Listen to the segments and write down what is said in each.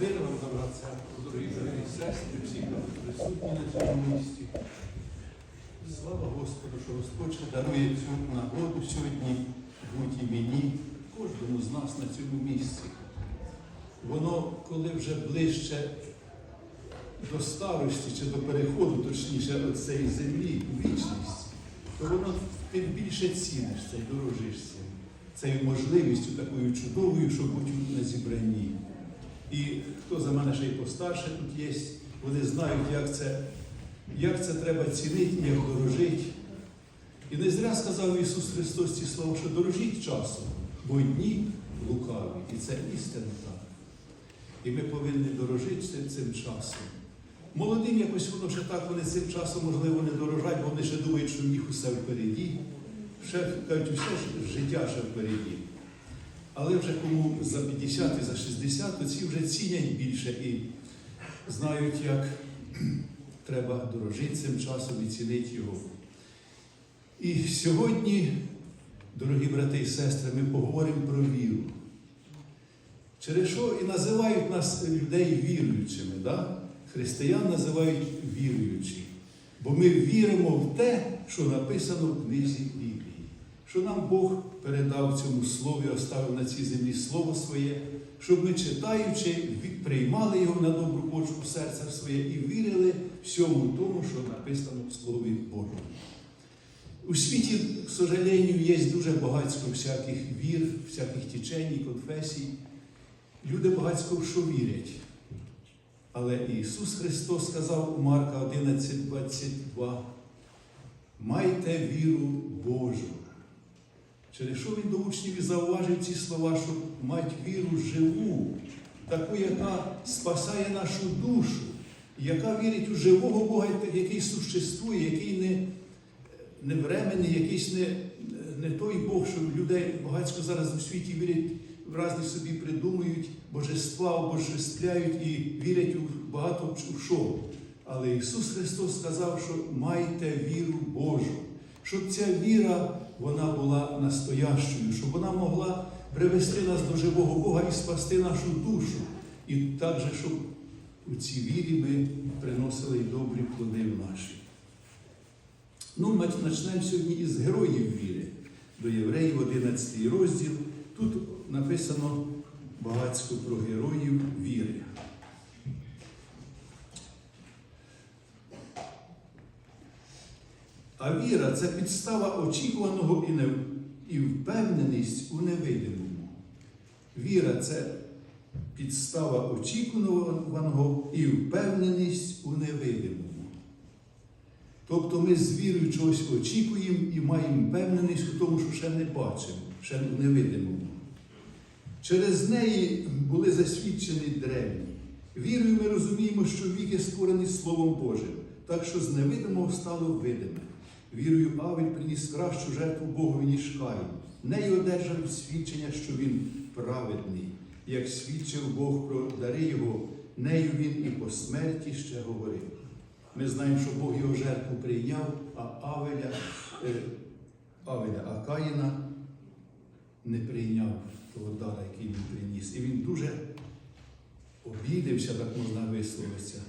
Мир вам церква, дорогі брати і сестри, всі, присутні на цьому місці. Слава Господу, що Господь дарує цю нагоду сьогодні бути і мені, кожному з нас на цьому місці. Воно, коли вже ближче до старості чи до переходу, точніше, від цієї землі у вічність, то воно тим більше ціниш це і дорожиш цим. Цією можливістю такою чудовою, щоб бути на зібранні. І хто за мене ще й постарше тут є, вони знають, як це, як це треба цінити, як дорожити. І не зря сказав Ісус Христос ці слова, що дорожіть часом, бо дні лукаві. І це істинно так. І ми повинні дорожити цим часом. Молодим якось воно ще так, вони цим часом, можливо, не дорожать, бо вони ще думають, що в них усе впереді. Ще кажуть, усе життя ще впереді. Але вже кому за 50 і за 60, то ці вже цінять більше і знають, як треба дорожити цим часом і цінити його. І сьогодні, дорогі брати і сестри, ми поговоримо про віру. Через що і називають нас людей віруючими. Да? Християн називають віруючі. Бо ми віримо в те, що написано в книзі. Що нам Бог передав цьому слові, оставив на цій землі слово своє, щоб ми, читаючи, приймали його на добру почву серця своє і вірили всьому тому, що написано в Слові Божому. У світі, к сожалению, є дуже багатько всяких вір, всяких течень, конфесій. Люди багатько в що вірять. Але Ісус Христос сказав у Марка 11, 22, майте віру Божу. Через що він до учнів і зауважив ці слова, щоб мати віру живу, таку, яка спасає нашу душу, яка вірить у живого Бога, який существує, який не, не временний, якийсь не, не той Бог, що людей багатько зараз у світі вірять, в разні собі придумують божества, обожествляють і вірять у багато в що. Але Ісус Христос сказав, що майте віру Божу, щоб ця віра вона була настоящою, щоб вона могла привести нас до живого Бога і спасти нашу душу. І також, щоб у цій вірі ми приносили й добрі плоди в наші. Ну, ми почнемо сьогодні із героїв віри. До Євреїв 11 розділ. Тут написано багатько про героїв віри. А віра це підстава очікуваного і, не, впевненість у невидимому. Віра це підстава очікуваного і впевненість у невидимому. Тобто ми з вірою чогось очікуємо і маємо впевненість у тому, що ще не бачимо, ще в невидимому. Через неї були засвідчені древні. Вірою ми розуміємо, що віки створені Словом Божим, так що з невидимого стало видиме. Вірою Авель приніс кращу жертву Богові, ніж Каїн. Нею одержав свідчення, що він праведний. Як свідчив Бог про дари його, нею він і по смерті ще говорив. Ми знаємо, що Бог його жертву прийняв, а Авеля, е, Авеля, а Каїна не прийняв того дара, який він приніс. І він дуже обідився, так можна висловитися,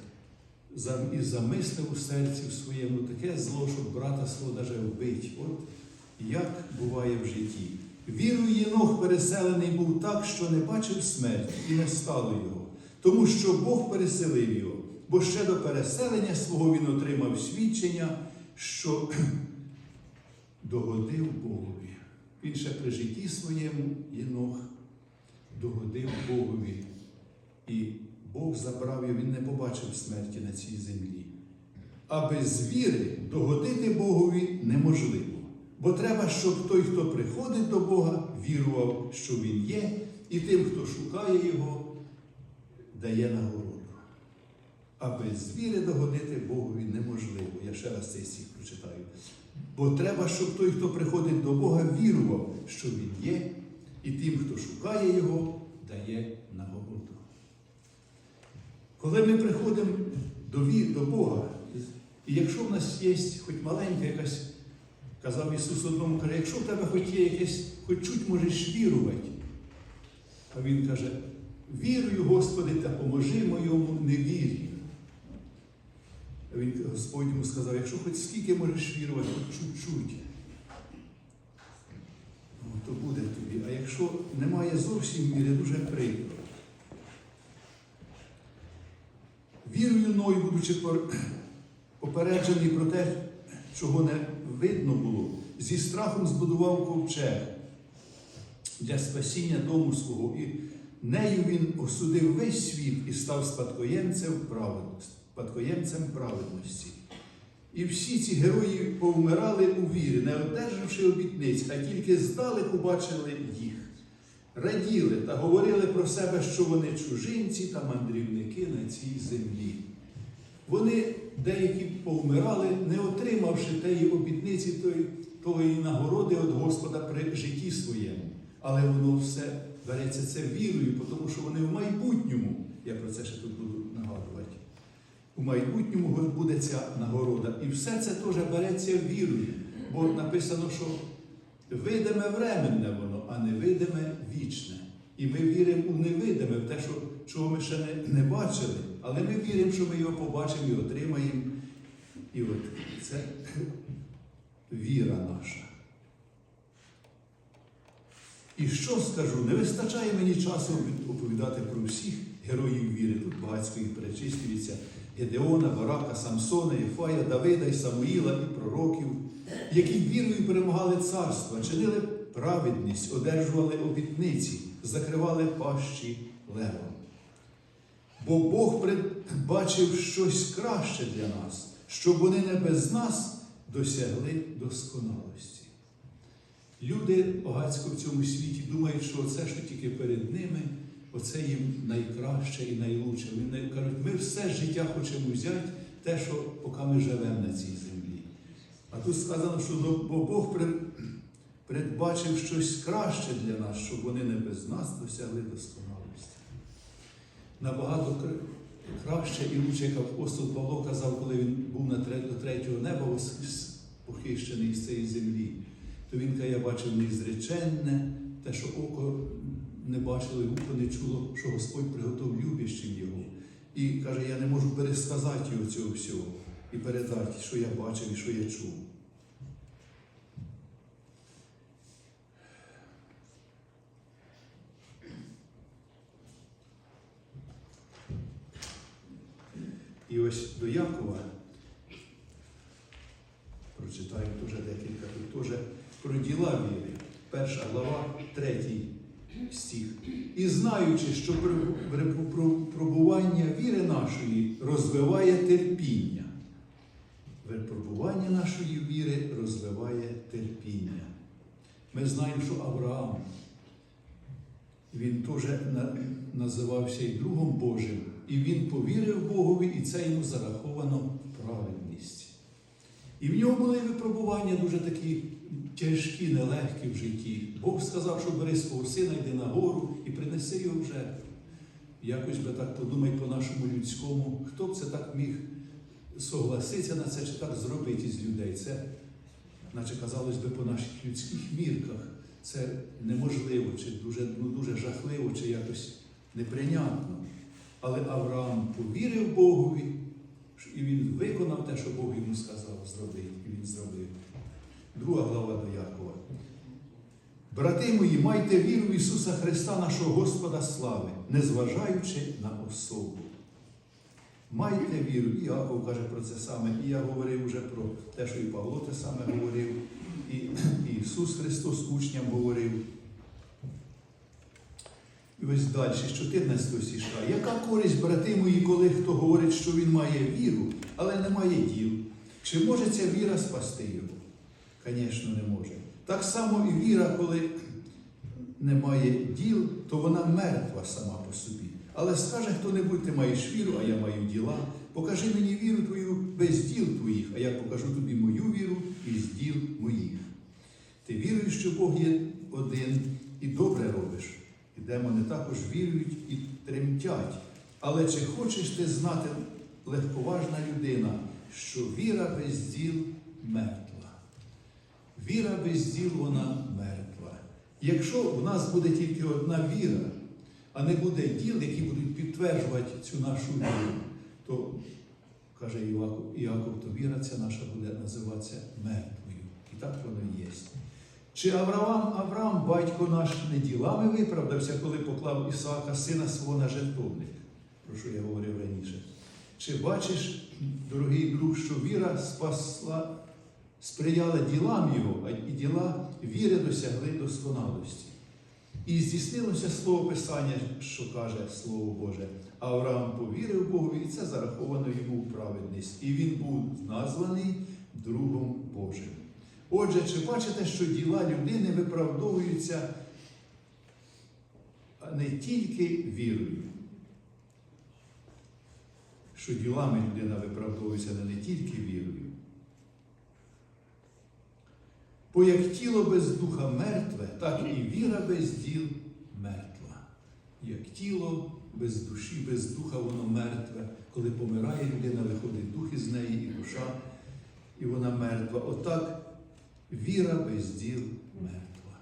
і замислив у серці в своєму таке зло, щоб брата свого даже вбить. От як буває в житті. Вірою Єнох переселений був так, що не бачив смерті і не стало його, тому що Бог переселив його, бо ще до переселення свого він отримав свідчення, що догодив Богові. Він ще при житті своєму Єнох догодив Богові. І Бог забрав його, він не побачив смерті на цій землі. А без віри догодити Богові неможливо. Бо треба, щоб той, хто приходить до Бога, вірував, що Він є, і тим, хто шукає Його, дає нагороду. А без віри догодити Богові неможливо. Я ще раз цей стих прочитаю. Бо треба, щоб той, хто приходить до Бога, вірував, що Він є, і тим, хто шукає Його, дає нагороду. Коли ми приходимо до, до Бога, і якщо в нас є хоч маленька якась, казав Ісус одному, каже, якщо в тебе хоч є якесь, хоч чуть можеш вірувати, а Він каже, Вірую, Господи, та поможи моєму невір'ю. А Він Господь йому сказав, якщо хоч скільки можеш вірувати, хоч чуть-чуть, ну, то буде тобі. А якщо немає зовсім віри, дуже прикро. Вірою Ной, будучи попереджений про те, чого не видно було, зі страхом збудував ковчег для спасіння дому свого. І нею він осудив весь світ і став спадкоємцем праведності. Спадкоємцем праведності. І всі ці герої повмирали у вірі, не одержавши обітниць, а тільки здалеку бачили їх, раділи та говорили про себе, що вони чужинці та мандрівники на цій землі. Вони деякі повмирали, не отримавши тієї обітниці, тої, тої нагороди від Господа при житті своєму. Але воно все береться це вірою, тому що вони в майбутньому, я про це ще тут буду нагадувати, у майбутньому буде ця нагорода. І все це теж береться вірою, бо написано, що видиме временне воно, а невидиме вічне. І ми віримо у невидиме, в те, що, чого ми ще не, не бачили, але ми віримо, що ми його побачимо і отримаємо. І от це віра наша. І що скажу? Не вистачає мені часу оповідати про всіх героїв віри. Тут багатько їх перечислюється. Гедеона, Барака, Самсона, Єфая, Давида і Самуїла і пророків, які вірою перемагали царства, чинили праведність, одержували обітниці, закривали пащі левом. Бо Бог бачив щось краще для нас, щоб вони не без нас досягли досконалості. Люди багатько в цьому світі думають, що це, що тільки перед ними, оце їм найкраще і найлучше. Вони кажуть, ми все життя хочемо взяти те, що поки ми живемо на цій землі. А тут сказано, що Бог передбачив щось краще для нас, щоб вони не без нас досягли досконалості. Набагато краще і лучше, як апостол Павло казав, коли він був на до третього неба похищений з цієї землі то він каже, я бачив незреченне, те, що око не бачило, і вухо не чуло, що Господь приготував любящим його. І каже, я не можу пересказати його цього всього і передати, що я бачив і що я чув. І ось до Якова прочитаю теж декілька тут теж про діла віри. Перша глава, третій стих. І знаючи, що випробування віри нашої розвиває терпіння. Випробування нашої віри розвиває терпіння. Ми знаємо, що Авраам, він теж називався і другом Божим, і він повірив Богові, і це йому зараховано праведність. І в нього були випробування дуже такі тяжкі, нелегкі в житті. Бог сказав, що бери свого сина, йди на гору і принеси його в жертву. Якось би так подумай по нашому людському, хто б це так міг согласитися на це чи так зробити з людей. Це, наче казалось би, по наших людських мірках. Це неможливо, чи дуже, ну, дуже жахливо, чи якось неприйнятно. Але Авраам повірив Богові, і він виконав те, що Бог йому сказав зробити, і він зробив. Друга глава до Якова. Брати мої, майте віру в Ісуса Христа, нашого Господа слави, незважаючи на особу. Майте віру, і Яков каже про це саме, і я говорив вже про те, що і Павло те саме говорив, і, Ісус Христос учням говорив. І ось далі, з 14 стишка. Яка користь, брати мої, коли хто говорить, що він має віру, але не має діл? Чи може ця віра спасти його? Звісно, не може. Так само і віра, коли немає діл, то вона мертва сама по собі. Але скаже хто-небудь, ти маєш віру, а я маю діла. Покажи мені віру твою без діл твоїх, а я покажу тобі мою віру із діл моїх. Ти віруєш, що Бог є один і добре робиш. Демони також вірують і тремтять. Але чи хочеш ти знати, легковажна людина, що віра без діл мертва? Віра без діл вона мертва. Якщо в нас буде тільки одна віра, а не буде діл, які будуть підтверджувати цю нашу віру, то, каже Іаков, то віра ця наша буде називатися мертвою. І так воно і є. Чи Авраам, Авраам, батько наш, не ділами виправдався, коли поклав Ісаака, сина свого на жертовник, про що я говорив раніше? Чи бачиш, дорогий друг, що віра спасла, сприяла ділам його, а і діла віри досягли досконалості? І здійснилося слово Писання, що каже Слово Боже. Авраам повірив Богу, і це зараховано йому в праведність. І він був названий другом Божим. Отже, чи бачите, що діла людини виправдовуються не тільки вірою, що ділами людина виправдовується не тільки вірою. Бо як тіло без духа мертве, так і віра без діл мертва. Як тіло без душі, без духа воно мертве. Коли помирає людина, виходить дух із неї і душа, і вона мертва. Отак віра без діл мертва.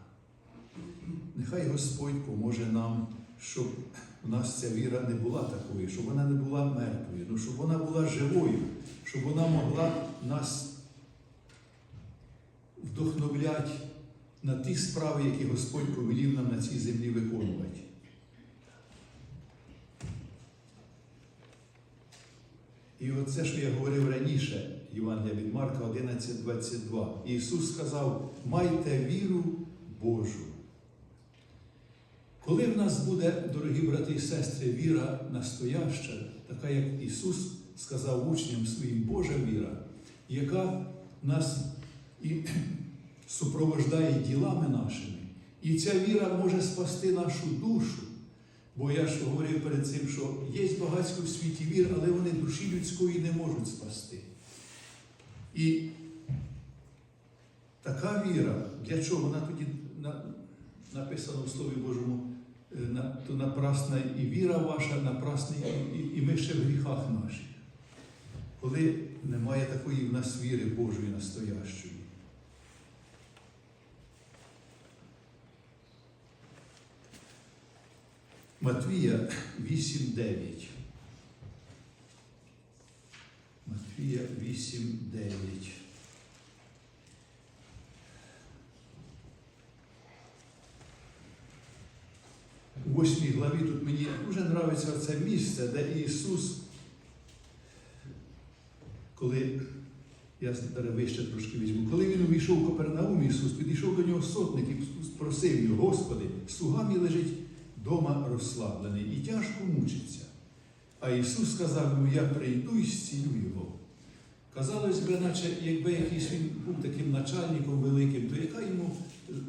Нехай Господь поможе нам, щоб у нас ця віра не була такою, щоб вона не була мертвою, ну, щоб вона була живою, щоб вона могла нас вдохновляти на ті справи, які Господь повелів нам на цій землі виконувати. І оце, що я говорив раніше, Євангелія від Марка 11.22. Ісус сказав, майте віру Божу. Коли в нас буде, дорогі брати і сестри, віра настояща, така як Ісус сказав учням своїм Божа віра, яка нас і супровождає ділами нашими. І ця віра може спасти нашу душу. Бо я ж говорив перед цим, що є багатько в світі вір, але вони душі людської не можуть спасти. І така віра, для чого вона тоді на, написано в Слові Божому, е, то напрасна і віра ваша, напрасна, і, ми ще в гріхах наших. Коли немає такої в нас віри Божої настоящої. Матвія 8.9. Матвія 8.9. У восьмій главі тут мені дуже подобається це місце, де Ісус, коли я вище трошки візьму, коли він увійшов в Капернаум, Ісус підійшов до нього сотник і просив його, Господи, слуга мій лежить дома розслаблений і тяжко мучиться. А Ісус сказав йому, я прийду і зцілю його. Казалось би, наче якби якийсь він був таким начальником великим, то яка йому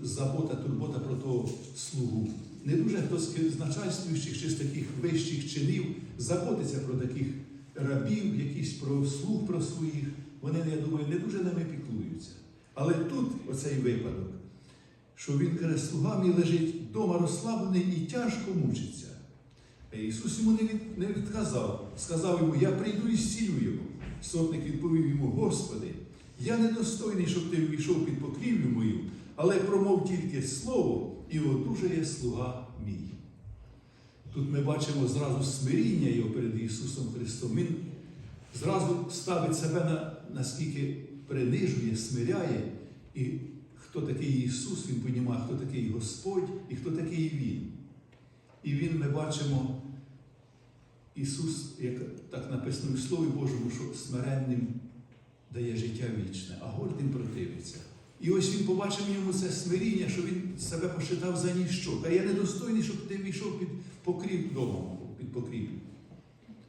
забота, турбота про того слугу? Не дуже хтось з начальствуючих чи з таких вищих чинів заботиться про таких рабів, якісь про слуг про своїх. Вони, я думаю, не дуже ними піклуються. Але тут оцей випадок, що він каже, слуга лежить вдома розслаблений і тяжко мучиться. А Ісус йому не відказав, сказав йому, я прийду і зцілю його. Сотник відповів йому, Господи, я недостойний, щоб ти увійшов під покрівлю мою, але промов тільки слово, і одужає слуга мій. Тут ми бачимо зразу смиріння його перед Ісусом Христом. Він зразу ставить себе на, наскільки принижує, смиряє. І хто такий Ісус, Він понімає, хто такий Господь і хто такий Він. І Він ми бачимо, Ісус, як так написано в Слові Божому, що смиренним дає життя вічне, а гордим противиться. І ось він побачив в ньому це смиріння, що він себе посчитав за ніщо. Та я недостойний, щоб ти війшов під покрів дому, під покрів.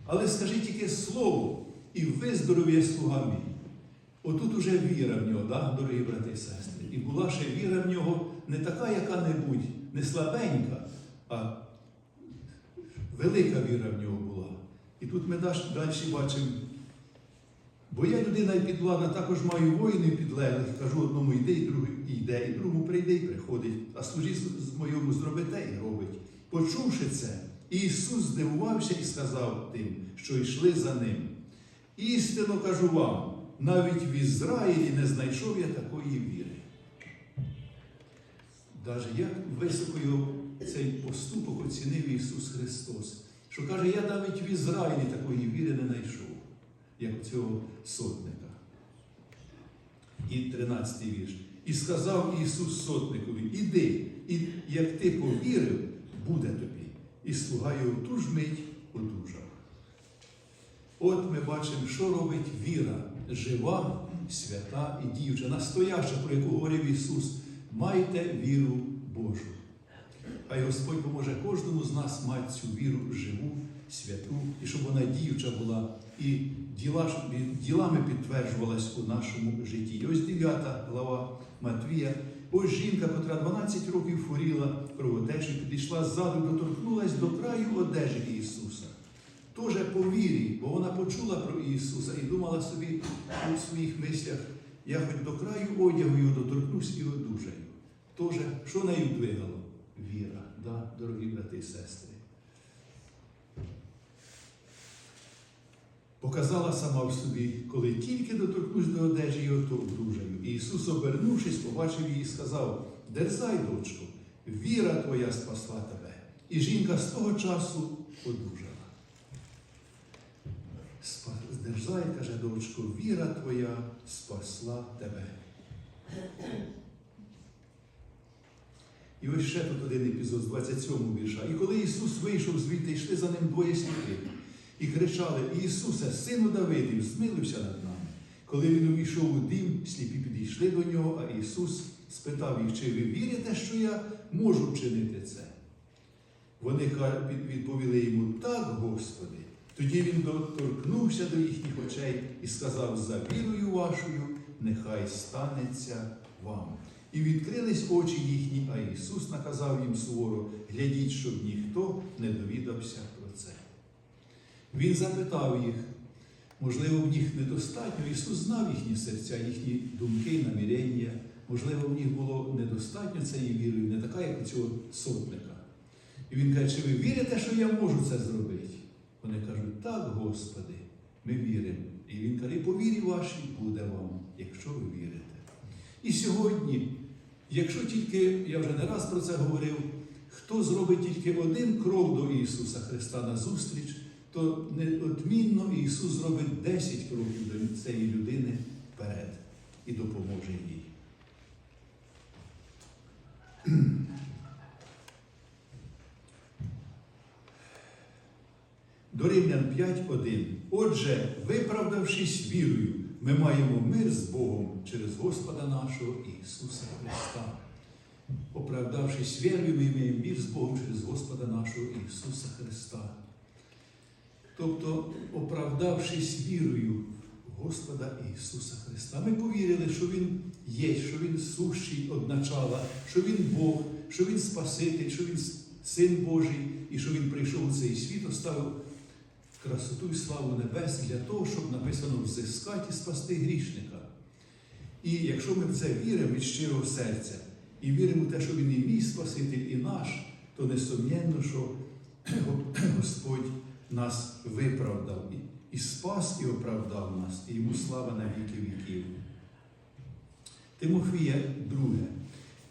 Але скажи тільки слово і виздоров'я слуга мій. Отут уже віра в нього, да, дорогі брати і сестри. І була ще віра в нього не така яка-небудь, не слабенька, а велика віра в нього. І тут ми далі бачимо. Бо я людина і підвладна, також маю воїнів підлеглих, кажу одному йди, і другому йде, і другому прийде і приходить, а служі моєму зроби те і робить. Почувши це, Ісус здивувався і сказав тим, що йшли за ним. Істинно кажу вам, навіть в Ізраїлі не знайшов я такої віри. Даже як високо цей поступок оцінив Ісус Христос, що каже, я навіть в Ізраїлі такої віри не знайшов, як у цього сотника. І 13 вірш. І сказав Ісус сотникові, іди, і як ти повірив, буде тобі. І слуга його ту ж мить одужав. От ми бачимо, що робить віра, жива, свята і діюча, настояща, про яку говорив Ісус. Майте віру Божу. Хай Господь поможе кожному з нас мати цю віру живу, святу, і щоб вона діюча була і діла, ділами підтверджувалась у нашому житті. І ось 9 глава Матвія. Ось жінка, котра 12 років хворіла кровотечі, підійшла ззаду, доторкнулась до краю одежі Ісуса. Тоже по вірі, бо вона почула про Ісуса і думала собі у своїх мислях, я хоч до краю одягу його доторкнусь і одужаю. Тоже, що нею двигало? Віра, да, дорогі брати і сестри. Показала сама в собі, коли тільки доторкнусь до одежі його, то одужаю. І Ісус, обернувшись, побачив її і сказав: Дерзай, дочко, віра твоя спасла тебе. І жінка з того часу одужала. Дерзай, каже дочко, віра твоя спасла тебе. І ось ще тут один епізод з 27 вірша. І коли Ісус вийшов звідти, йшли за ним двоє сліпих. І кричали: Ісусе, сину Давидів, змилився над нами. Коли він увійшов у дім, сліпі підійшли до нього, а Ісус спитав їх, чи ви вірите, що я можу вчинити це? Вони відповіли йому, так, Господи. Тоді він доторкнувся до їхніх очей і сказав, за вірою вашою, нехай станеться вам. І відкрились очі їхні, а Ісус наказав їм суворо, глядіть, щоб ніхто не довідався про це. Він запитав їх, можливо, в них недостатньо. Ісус знав їхні серця, їхні думки, намірення. Можливо, в них було недостатньо цієї віри, не така, як у цього сотника. І він каже, чи ви вірите, що я можу це зробити? Вони кажуть, так, Господи, ми віримо. І він каже, і по вірі вашій буде вам, якщо ви вірите. І сьогодні, якщо тільки, я вже не раз про це говорив, хто зробить тільки один крок до Ісуса Христа на зустріч, то неодмінно Ісус зробить 10 кроків до цієї людини вперед і допоможе їй. До Римлян 5.1. Отже, виправдавшись вірою, ми маємо мир з Богом через Господа нашого Ісуса Христа. Оправдавшись вірою, ми маємо мир з Богом через Господа нашого Ісуса Христа. Тобто, оправдавшись вірою в Господа Ісуса Христа, ми повірили, що Він є, що Він сущий од начала, що Він Бог, що Він Спаситель, що Він Син Божий і що Він прийшов у цей світ, оставив красоту і славу небес для того, щоб написано взискати і спасти грішника. І якщо ми в це віримо від щирого серця і віримо в те, що Він і мій Спаситель, і наш, то несумненно, що Господь нас виправдав і, спас, і оправдав нас, і йому слава на віки віків. Тимофія, 2,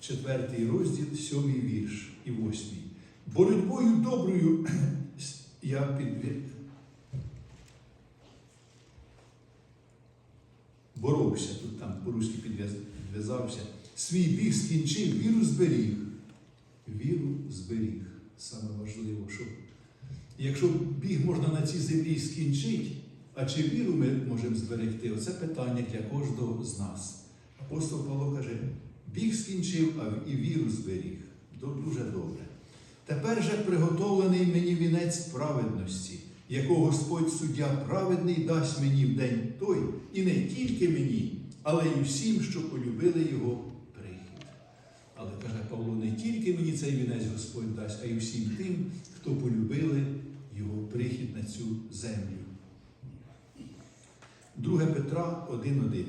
4 розділ, 7 вірш і 8. Боротьбою доброю я підвів. Боровся, тут там по-руськи підв'язався. Свій біг скінчив, віру зберіг. Віру зберіг. Саме важливо, що якщо біг можна на цій землі скінчити, а чи віру ми можемо зберегти? Оце питання для кожного з нас. Апостол Павло каже, біг скінчив, а і віру зберіг. Дуже добре. Тепер же приготовлений мені вінець праведності, якого Господь суддя праведний дасть мені в день той, і не тільки мені, але й усім, що полюбили його прихід. Але каже Павло, не тільки мені цей вінець Господь дасть, а й усім тим, хто полюбили його прихід на цю землю. 2 Петра 1.1.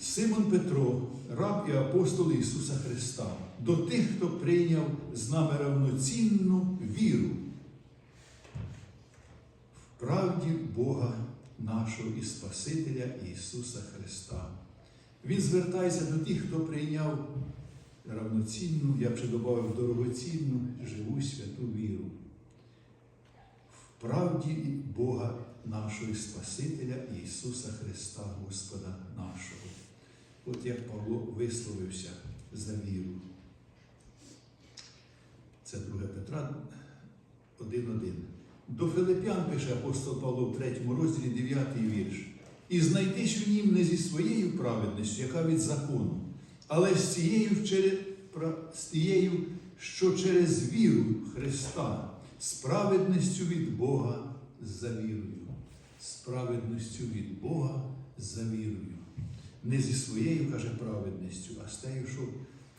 Симон Петро, раб і апостол Ісуса Христа, до тих, хто прийняв з нами равноцінну віру правді Бога нашого і Спасителя Ісуса Христа. Він звертається до тих, хто прийняв равноцінну, я б ще додав дорогоцінну, живу святу віру. В правді Бога нашого і Спасителя Ісуса Христа, Господа нашого. От як Павло висловився за віру. Це 2 Петра 1.1. До Филип'ян пише апостол Павло в 3 розділі 9 вірш. І знайтись у нім не зі своєю праведністю, яка від закону, але з цією, з тією, що через віру Христа, з праведністю від Бога за вірою. З праведністю від Бога за вірою. Не зі своєю, каже, праведністю, а з що,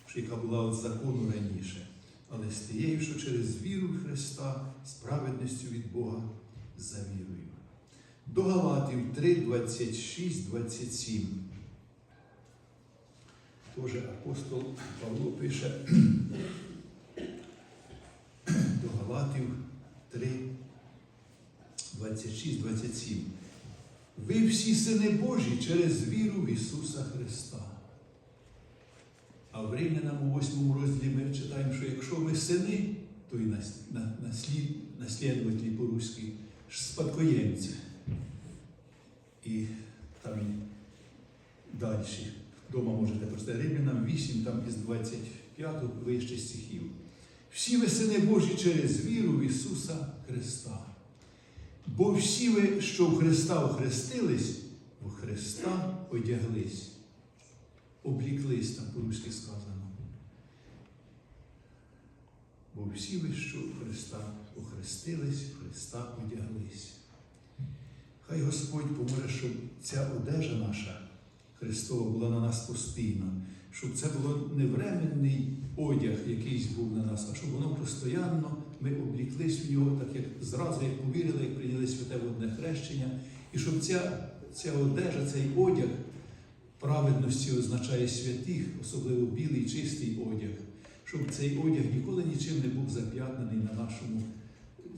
що яка була від закону раніше, але з тією, що через віру Христа, з праведністю від Бога за вірою. До Галатів 3, 26, 27. Тоже апостол Павло пише до Галатів 3, 26, 27. Ви всі сини Божі через віру в Ісуса Христа. А в Римлянам у 8 розділі ми читаємо, що якщо ви сини, то і нас- наслід, наслідувателі по-руськи, спадкоємці. І там далі. Дома можете прочитати Римлянам 8, там із 25 вище стихів. Всі ви сини Божі через віру в Ісуса Христа. Бо всі ви, що в Христа охрестились, в Христа одяглись. Обліклись там по-руськи сказано. Бо всі ви, що Христа охрестились, Христа одяглись. Хай Господь поможе, щоб ця одежа наша Христова була на нас постійно, щоб це було не временний одяг, якийсь був на нас, а щоб воно постійно ми обліклись в нього, так як зразу, як повірили, як прийняли святе водне хрещення, і щоб ця, ця одежа, цей одяг праведності означає святих, особливо білий, чистий одяг, щоб цей одяг ніколи нічим не був зап'ятнений на нашому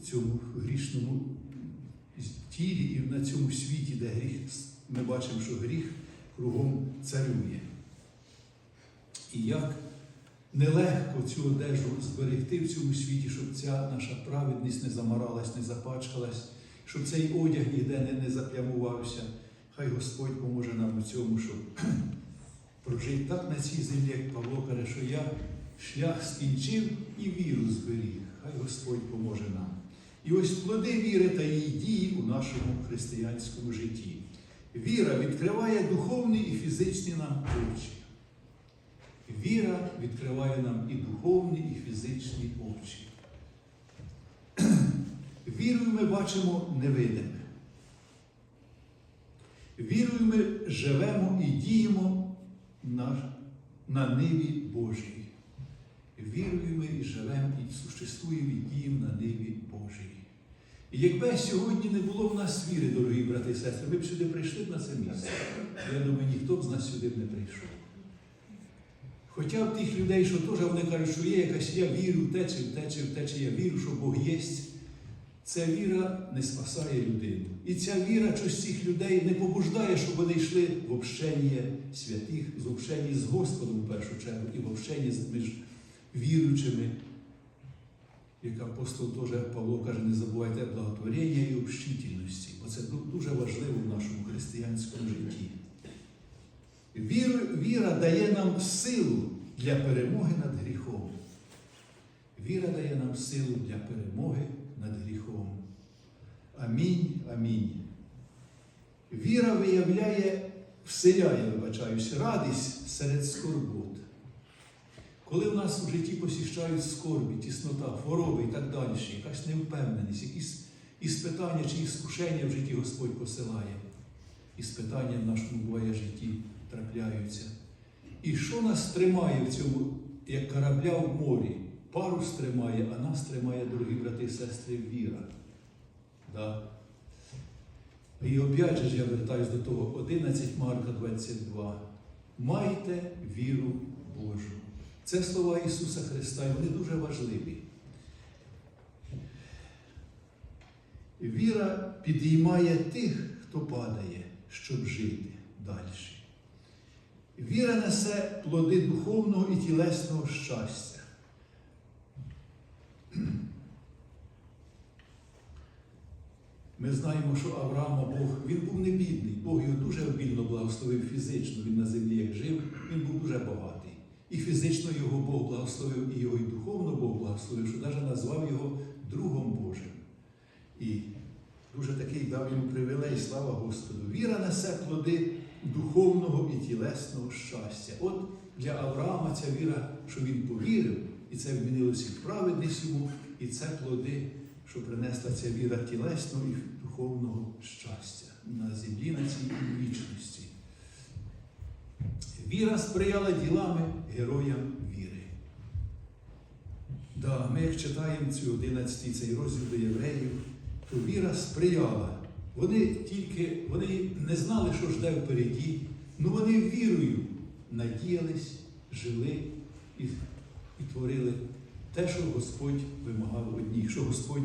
цьому грішному тілі і на цьому світі, де гріх, ми бачимо, що гріх кругом царює. І як нелегко цю одежу зберегти в цьому світі, щоб ця наша праведність не замаралась, не запачкалась, щоб цей одяг ніде не, не заплямувався. Хай Господь поможе нам у цьому, щоб прожити так на цій землі, як Павло каже, що я шлях скінчив і віру зберіг. Хай Господь поможе нам. І ось плоди віри та її дії у нашому християнському житті. Віра відкриває духовні і фізичні нам очі. Віра відкриває нам і духовні, і фізичні очі. Вірою ми бачимо невидиме. Вірою ми живемо і діємо на, на ниві Божій. Вірою ми і живемо, і существуємо, і діємо на ниві Божій. І якби сьогодні не було в нас віри, дорогі брати і сестри, ми б сюди прийшли б на це місце. Я думаю, ніхто б з нас сюди б не прийшов. Хоча б тих людей, що теж вони кажуть, що є якась я вірю, втече, втече, втече, я вірю, що Бог є. Ця віра не спасає людину. І ця віра щось цих людей не побуждає, щоб вони йшли в общення святих, з общення з Господом у першу чергу, і в общення між віруючими. Як апостол теж Павло каже, не забувайте благотворення і общительності, бо це дуже важливо в нашому християнському житті. Віра, віра дає нам силу для перемоги над гріхом. Віра дає нам силу для перемоги над гріхом. Амінь, амінь. Віра виявляє, вселяє, вибачаюсь, радість серед скорбот. Коли в нас у житті посіщають скорбі, тіснота, хвороби і так далі, якась невпевненість, якісь іспитання чи іскушення в житті Господь посилає. Іспитання в нашому буває житті трапляються. І що нас тримає в цьому, як корабля в морі? Парус тримає, а нас тримає, дорогі брати і сестри, віра. Да. І опять же я вертаюсь до того, 11 Марка 22. Майте віру Божу. Це слова Ісуса Христа, і вони дуже важливі. Віра підіймає тих, хто падає, щоб жити далі. Віра несе плоди духовного і тілесного щастя. Ми знаємо, що Авраама Бог, він був не бідний, Бог його дуже обільно благословив фізично. Він на землі як жив, він був дуже багатий. І фізично його Бог благословив, і його і духовно Бог благословив, що навіть назвав його другом Божим. І дуже такий дав йому привілей, слава Господу. Віра несе плоди духовного і тілесного щастя. От для Авраама ця віра, що він повірив, і це вмінилося в праведність йому, і це плоди, що принесла ця віра тілесного і духовного щастя на землі, на цій вічності. Віра сприяла ділами героям віри. Да, ми як читаємо цю 11 цей розділ до євреїв, то віра сприяла. Вони тільки вони не знали, що жде впереді, але вони вірою надіялись, жили і творили те, що Господь вимагав од них, що Господь,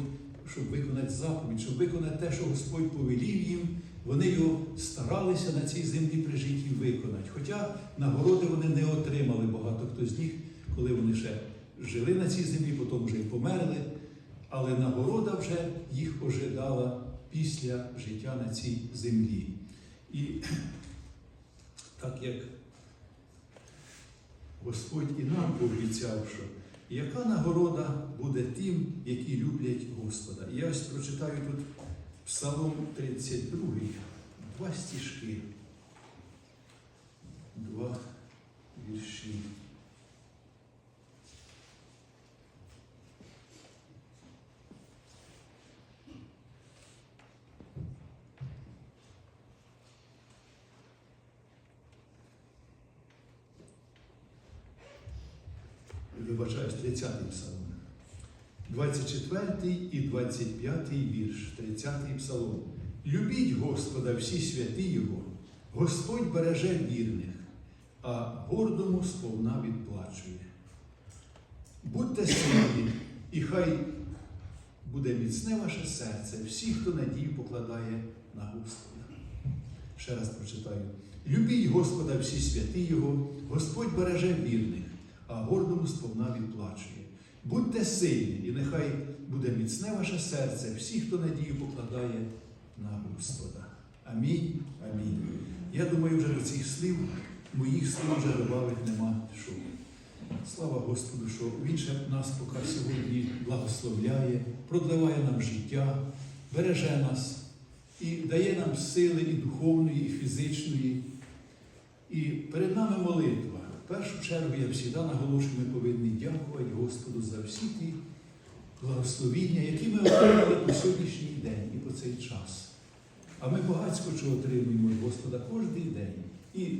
щоб виконати заповідь, щоб виконати те, що Господь повелів їм, вони його старалися на цій землі при житті виконати. Хоча нагороди вони не отримали, багато хто з них, коли вони ще жили на цій землі, потім вже й померли, але нагорода вже їх ожидала після життя на цій землі. І так як Господь і нам пообіцяв, що яка нагорода буде тим, які люблять Господа. І я ось прочитаю тут Псалом 32, два стішки, два вірші. Вибачаюсь, 30-й псалом. 24 і 25 вірш, 30 псалом. Любіть Господа всі святи Його, Господь береже вірних, а гордому сповна відплачує. Будьте сильні, і хай буде міцне ваше серце, всі, хто надію покладає на Господа. Ще раз прочитаю. Любіть Господа всі святи Його, Господь береже вірних, а гордому сповна відплачує. Будьте сильні, і нехай буде міцне ваше серце, всі, хто надію покладає на Господа. Амінь. Амінь. Я думаю, вже цих слів, моїх слів вже добавити нема що. Слава Господу, що Він ще нас поки сьогодні благословляє, продливає нам життя, береже нас і дає нам сили і духовної, і фізичної. І перед нами молитва. В першу чергу я завжди наголошую, ми повинні дякувати Господу за всі ті благословіння, які ми отримали по сьогоднішній день і по цей час. А ми багатько чого отримуємо від Господа кожен день. І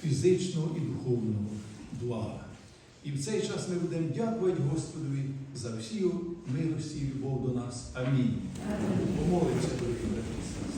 фізичного, і духовного блага. І в цей час ми будемо дякувати Господові за всі милості і любов до нас. Амінь. Помолимося, дорогі брати.